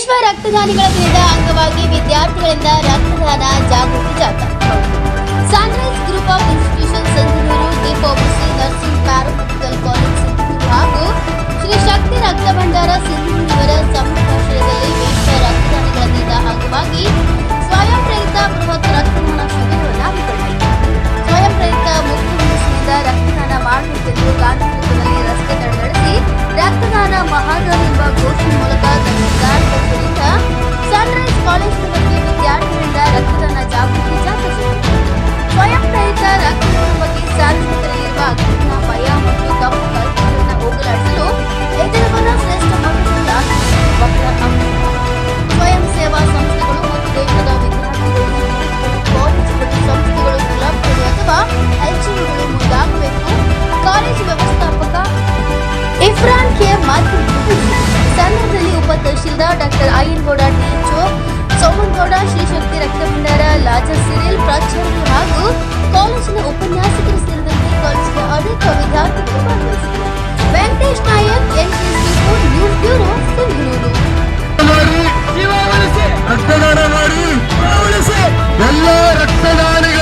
ವಿಶ್ವ ರಕ್ತದಾನಿಗಳ ದಿನದ ಅಂಗವಾಗಿ ವಿದ್ಯಾರ್ಥಿಗಳಿಂದ ರಾಜ ಸಿರಿಲ್ ಪ್ರಾಚಾರ್ಯರು ಹಾಗೂ ಕಾಲೇಜಿನ ಉಪನ್ಯಾಸಕರು ಸೇರಿದಂತೆ ಕಾಲೇಜಿನ ಅನೇಕ ವಿದ್ಯಾರ್ಥಿಗಳು ಭಾಗವಹಿಸಿದರು ವೆಂಕಟೇಶ್ ನಾಯಕ್ ಎನ್ಸಿಸಿ ರಕ್ತದಾನ ಮಾಡಿ ಎಲ್ಲ ರಕ್ತದಾನಿಗಳು